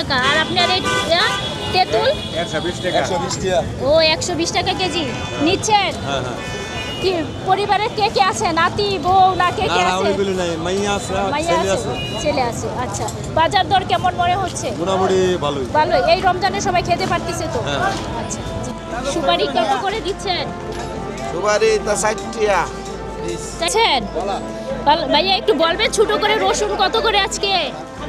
টাকা। আর আপনার এই তেঁতুল? ও একশো বিশ টাকা কেজি। নিচ্ছেন? হ্যাঁ হ্যাঁ। কি পরিবারের কে কে আছে? নাতি বউ না কে কে আছে? মাইয়া আছে মাইয়া আছে ছেলে আছে। আচ্ছা বাজার দর কেমন মনে হচ্ছে? মোটামুটি ভালোই। ভালো এই রমজানে সবাই খেতে পারতেছে তো? হ্যাঁ। আচ্ছা সুপারি কত করে দিচ্ছেন? সুপারি তা ষাট টাকা। দিচ্ছেন? ভাইয়া একটু বলবেন ছোট করে রসুন কত করে আজকে?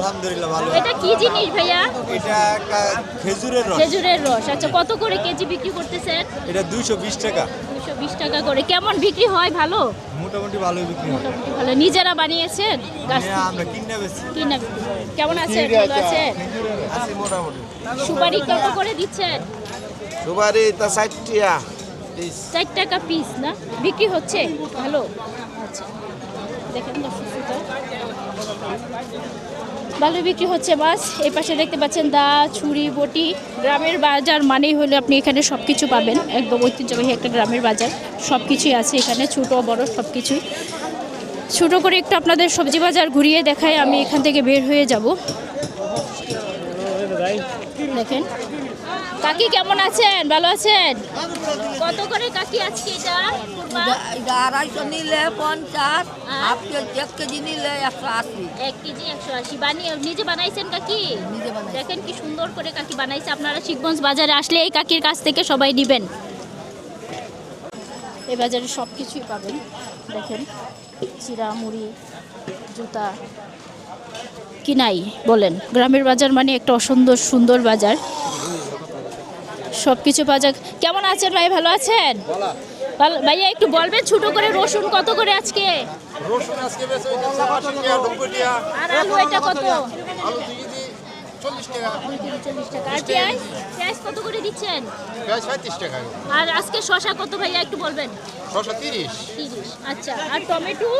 আলহামদুলিল্লাহ ভালো। এটা কি জিনিস ভাইয়া? এটা খেজুরের রস। খেজুরের রস। আচ্ছা কত করে কেজি বিক্রি করতেছেন? এটা দুইশো বিশ টাকা। দুশো বিশ টাকা করে। কেমন বিক্রি হয়? ভালো? মোটামুটি ভালোই বিক্রি হয়। মোটামুটি ভালো। নিজেরা বানিয়েছেন গাছ? হ্যাঁ, আমরা কিনে বেশি কিনা বিক্রি কেমন আছেন ভালো আছেন আছি? মোটামুটি। সুপারি কত করে দিচ্ছেন? সুপারি তা ষাট টাকা চার টাকা পিস না? বিক্রি হচ্ছে? ভালো? আচ্ছা। দেখেন দর্শক। ভালো বিক্রি হচ্ছে মাছ। এই পাশে দেখতে পাচ্ছেন দা, ছুরি, বটি। গ্রামের বাজার মানেই হলে আপনি এখানে সব কিছু পাবেন। একদম ঐতিহ্যবাহী একটা গ্রামের বাজার। সব কিছুই আছে এখানে, ছোট, বড় সব কিছুই ছোটো করে একটু আপনাদের সবজি বাজার ঘুরিয়ে দেখায় আমি এখান থেকে বের হয়ে যাব। দেখেন। কাকি কেমন আছেন? ভালো আছেন? কত করে কাকি আজকে এটা? আড়াইশো নিলে পঞ্চাশ হ্যাঁ। হাফ কেজি এক কেজি নিলে একশো আশি। এক কেজি একশো আশি। বানিয়ে নিজে বানাইছেন কাকি। দেখেন কি সুন্দর করে কাকি বানাইছে। আপনারা শিখগঞ্জ বাজারে আসলে এই কাকির কাছ থেকে সবাই নেবেন। এই বাজারে সব কিছুই পাবেন। দেখেন চিরা মুড়ি জুতা কি নাই? বলেন। গ্রামের বাজার মানে একটা অসুন্দর সুন্দর বাজার। সব কিছু বাজার কেমন আছেন ভাই? ভালো আছেন? ভাইয়া একটু বলবেন ছোট করে রসুন কত করে আজকে? রসুন আর আলু এটা কত? আলু আর কত করে দিচ্ছেন? আজকে শশা কত ভাইয়া? একটু বলবেন। তিরিশ। তিরিশ। আচ্ছা। আর টমেটো?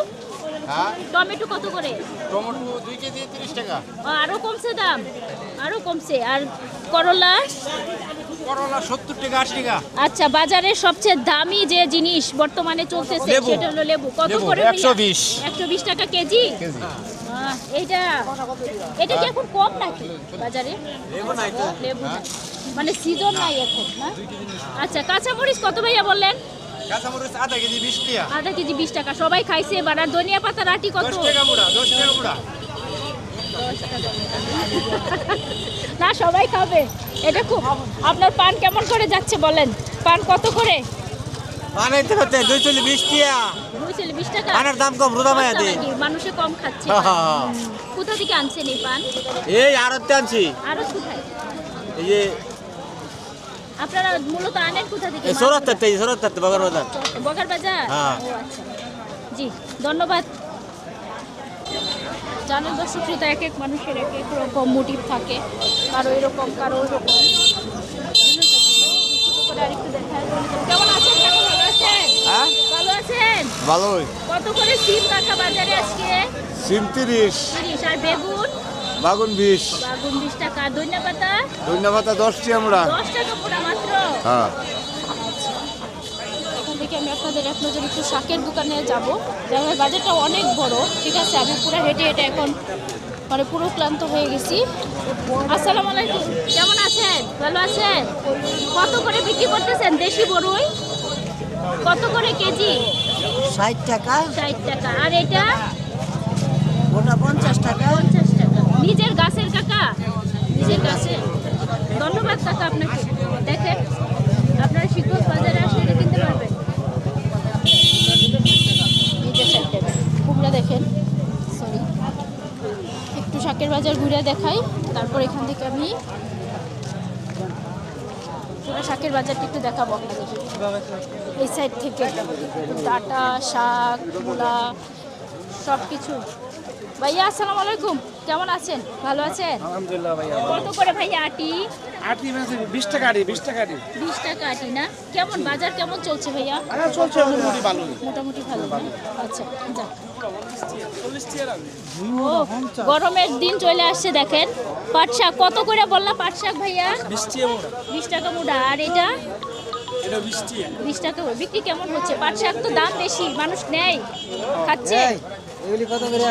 হ্যাঁ? টমেটো কত করে? টমেটো দুই কেজি তিরিশ টাকা। ও, আরও কমছে দাম? আরও কমছে। আর করলা? করলা সত্তর টাকা আশি টাকা। আচ্ছা বাজারের সবচেয়ে দামি যে জিনিস বর্তমানে চলতেছে সেটা হলো লেবু। কত লেবু, করে 120 একশো বিশ। টাকা কেজি? এইটা এটা কি এখন কম নাকি বাজারে? লেবু নাই মানে সিজন নাই এখন না? আচ্ছা কাঁচামরিচ কত ভাইয়া বললেন? কাঁচামরিচ আধা কেজি বিশ টাকা। আধা কেজি বিশ টাকা। সবাই খাইছে এবার। আর ধনিয়া পাতা রাটি কত? দশ টাকা মুড়া দশ টাকা মুড়া। না সবাই খাবে। এটা খুব আপনার পান কেমন করে যাচ্ছে বলেন? পান কত করে? বানাইতে দুই চল্লিশ বিশ টিয়া বুঝছেন বিশ টাকা? পানের দাম কম রোদা মায়া দি। মানুষে কম খাচ্ছে। কোথা থেকে আনছেন এই পান? এই আর আনছি। আরও কোথায়? এই যে আপনারা মূলত আনেন কোথা থেকে? এই সরাত্তারতে বাগার বাজার। বগার বাজার? হ্যাঁ। ও আচ্ছা। জি ধন্যবাদ। জানেন দর্শক শ্রোতা এক এক মানুষের এক এক রকম মোটিভ থাকে। কারও এরকম কারও আরেকটু কেমন আছেন? কাকু? ভালো আছেন? হ্যাঁ? ভালো আছেন? ভালোই। কত করে সিম রাখা বাজারে আজকে? সিম তিরিশ। তিরিশ। আর বেগুন? বাগুন বিশ। বাগুন বিশ টাকা ধনিয়া ধন্যবাদ দশটি আমরা। দশ টাকা হ্যাঁ। এখান থেকে আমি আপনাদের এক নজর একটু শাকের দোকানে যাব। বাজারটা অনেক বড় ঠিক আছে? আমি পুরো হেঁটে হেঁটে এখন মানে পুরো ক্লান্ত হয়ে গেছি। আসসালামু আলাইকুম। কেমন আছেন? ভালো আছেন? কত করে বিক্রি করতেছেন? দেশি বড়ই কত করে কেজি? ষাট টাকা। ষাট টাকা। আর এটা? ওটা পঞ্চাশ টাকা। পঞ্চাশ টাকা। নিজের গাছের কাকা? নিজের গাছের। ধন্যবাদ কাকা আপনাকে দেখেন আপনারা শিক্ষক বাজারে আসলে এটা কিনতে পারবেন নিজের ষাট টাকা কুমড়া দেখেন সরি একটু শাকের বাজার ঘুরে দেখাই। তারপর এখান থেকে আমি পুরো শাকের বাজারটা একটু দেখাবো আপনাদের। এই সাইড থেকে। ডাটা শাক মূলা সব কিছু ভাইয়া আসসালামু আলাইকুম। কেমন আছেন? ভালো আছেন? আলহামদুলিল্লাহ ভাইয়া কত করে ভাইয়া আটি? আটি মাসে বিশ টাকা আটি বিশ টাকা আটি বিশ টাকা আটি না? কেমন বাজার কেমন চলছে ভাইয়া? হ্যাঁ চলছে মোটামুটি ভালো আচ্ছা যাক। গরমের দিন চলে আসছে দেখেন। পাট শাক কত করে বললা পাট শাক ভাইয়া? বিশ টাকা মুড়া আর এটা? বিশ টাকা বিক্রি কেমন হচ্ছে? পাট শাক তো দাম বেশি মানুষ নেয় খাচ্ছে। এগুলি কত করে?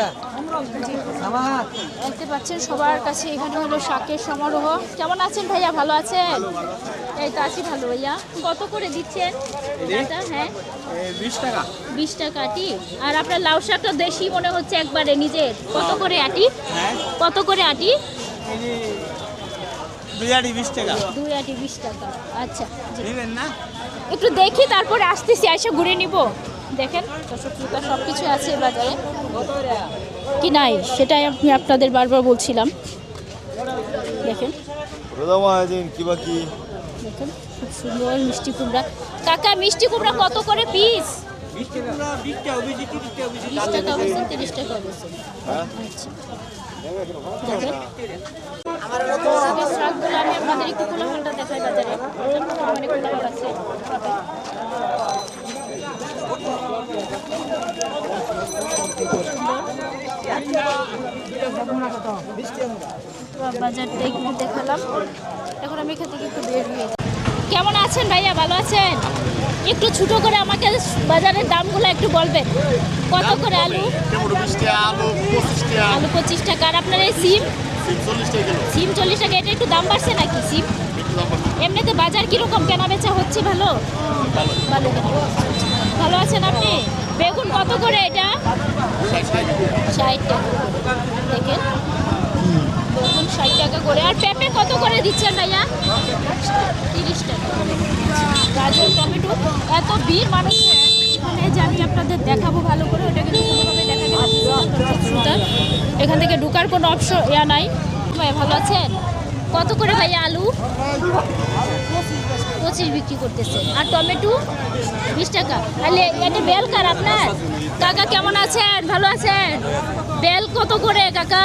দেখতে পাচ্ছেন সবার কাছে এখানে হলো শাকের সমারোহ। কেমন আছেন ভাইয়া? ভালো আছেন? এই তো আছি ভালো ভাইয়া। কত করে দিচ্ছেন? হ্যাঁ। বিশ টাকা। বিশ টাকা আটি। আর আপনার লাউ শাকটা দেশি মনে হচ্ছে একবারে নিজের। কত করে আটি? কত করে আটি? দুই আটি বিশ টাকা। দুই আটি বিশ টাকা। আচ্ছা। না? একটু দেখি তারপরে আসতেছি এসে ঘুরে নিব। দেখেন দর্শক শ্রোতা সব কিছু আছে বাজারে। কি নাই সেটাই আমি আপনাদের বারবার বলছিলাম। দেখেন। খুব সুন্দর মিষ্টি কুমড়া। কাকা মিষ্টি কুমড়া কত করে পিস? তিরিশ টাকা টাকা আমি আপনাদের একটু কোলাহলটা দেখাই বাজারে। মানে কোলাহল আছে। বাজারটা একটু দেখালাম এখন আমি এখান থেকে একটু বের হয়ে কেমন আছেন ভাইয়া? ভালো আছেন? একটু ছোট করে আমাকে বাজারের দামগুলো একটু বলবেন। কত করে আলু? আলু পঁচিশ টাকা। আর আপনার এই সিম? সিম চল্লিশ টাকা এটা একটু দাম বাড়ছে নাকি সিম? এমনিতে বাজার কীরকম? কেনা বেচা হচ্ছে ভালো। ভালো। ভালো আছেন আপনি? বেগুন কত করে এটা? ষাট টাকা। দেখেন। বেগুন ষাট টাকা করে। আর পেঁপে কত করে দিচ্ছেন ভাইয়া? তিরিশ টাকা। গাজর, টমেটো, এত ভিড় মানুষের এখানে যে আমি আপনাদের দেখাবো ভালো করে, ওটা কিন্তু কোনোভাবে পারছি না। এখান থেকে ঢুকার কোনো অপশন ইয়া নাই। ভাই ভালো আছেন? কত করে ভাই আলু? পঁচিশ বিক্রি করতেছে। আর টমেটো? বিশ টাকা। তাহলে এটা বেল কার আপনার? কাকা কেমন আছেন? ভালো আছেন? বেল কত করে কাকা?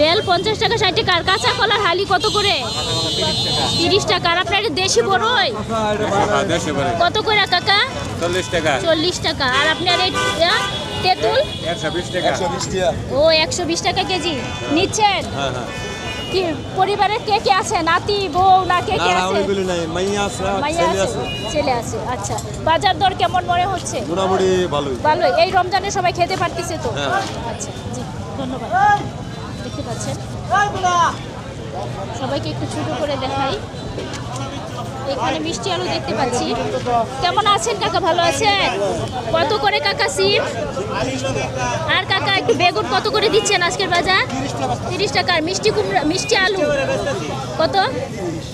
বেল পঞ্চাশ টাকা ষাট টাকা। আর কাঁচা কলার হালি কত করে? তিরিশ টাকা। আর আপনার দেশি বড়ই? কত করে কাকা? চল্লিশ টাকা। চল্লিশ টাকা আর আপনার তেঁতুল? ও একশো বিশ টাকা কেজি। নিচ্ছেন? হ্যাঁ হ্যাঁ। কি পরিবারে কে কে আছে? নাতি বউ না কে কে আছে? নাই। মাইয়া আছে ছেলে আছে ছেলে আছে। আচ্ছা বাজার দর কেমন মনে হচ্ছে? মোটামুটি ভালোই। ভালো এই রমজানে সবাই খেতে পারতেছে তো? হ্যাঁ। আচ্ছা জি ধন্যবাদ। দেখতে পাচ্ছেন? সবাইকে একটু ছোট করে দেখাই। এখানে মিষ্টি আলু দেখতে পাচ্ছি। কেমন আছেন কাকা? ভালো আছেন? কত করে কাকা সিম? আর কাকা, একটু বেগুন কত করে দিচ্ছেন আজকের বাজার? তিরিশ টাকা। মিষ্টি কুমড়া, মিষ্টি আলু? কত?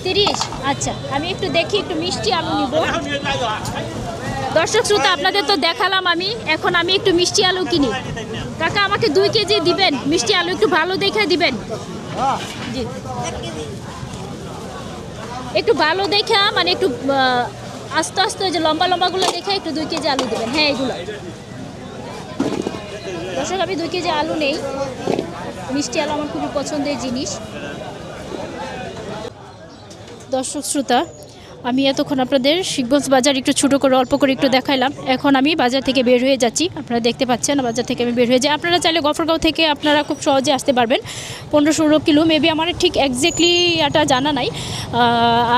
তিরিশ? আচ্ছা আমি একটু দেখি, একটু মিষ্টি আলু নিব। দর্শক শ্রোতা, আপনাদের তো দেখালাম আমি। এখন আমি একটু মিষ্টি আলু কিনি। কাকা, আমাকে দুই কেজি দিবেন। মিষ্টি আলু একটু ভালো দেখে দিবেন। জি। একটু ভালো দেখা মানে একটু আস্তে আস্তে যে লম্বা লম্বাগুলো দেখে একটু দুই কেজি আলু দেবেন। হ্যাঁ এগুলো। দর্শক, আমি দুই কেজি আলু নেই। মিষ্টি আলু আমার খুবই পছন্দের জিনিস। দর্শক, শ্রোতা আমি এতক্ষণ আপনাদের শিখগঞ্জ বাজার একটু ছোটো করে, অল্প করে একটু দেখাইলাম। এখন আমি বাজার থেকে বের হয়ে যাচ্ছি। আপনারা দেখতে পাচ্ছেন, বাজার থেকে আমি বের হয়ে যাই। আপনারা চাইলে গফরগাঁও থেকে আপনারা খুব সহজে আসতে পারবেন। পনেরো ষোলো কিলো মেবি আমার ঠিক এক্স্যাক্টলি এটা জানা নাই।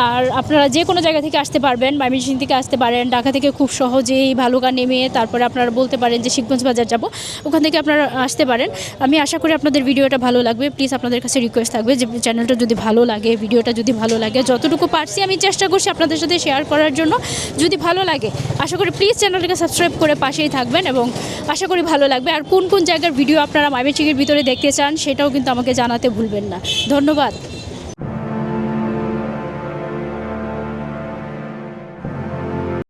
আর আপনারা যে কোনো জায়গা থেকে আসতে পারবেন ময়মনসিং থেকে আসতে পারেন, ঢাকা থেকে খুব সহজেই ভালুকা নেমে তারপরে আপনারা বলতে পারেন যে শিখগঞ্জ বাজার যাব। ওখান থেকে আপনারা আসতে পারেন। আমি আশা করি আপনাদের ভিডিওটা ভালো লাগবে। প্লিজ আপনাদের কাছে রিকোয়েস্ট থাকবে যে চ্যানেলটা যদি ভালো লাগে, ভিডিওটা যদি ভালো লাগে, যতটুকু পারছি আমি চেষ্টা করছি আপনাদের সাথে শেয়ার করার জন্য যদি ভালো লাগে, আশা করি প্লিজ চ্যানেলটাকে সাবস্ক্রাইব করে পাশেই থাকবেন এবং আশা করি ভালো লাগবে। আর কোন কোন জায়গার ভিডিও আপনারা মাইমেচিকের ভিতরে দেখতে চান, সেটাও কিন্তু আমাকে জানাতে ভুলবেন না। ধন্যবাদ।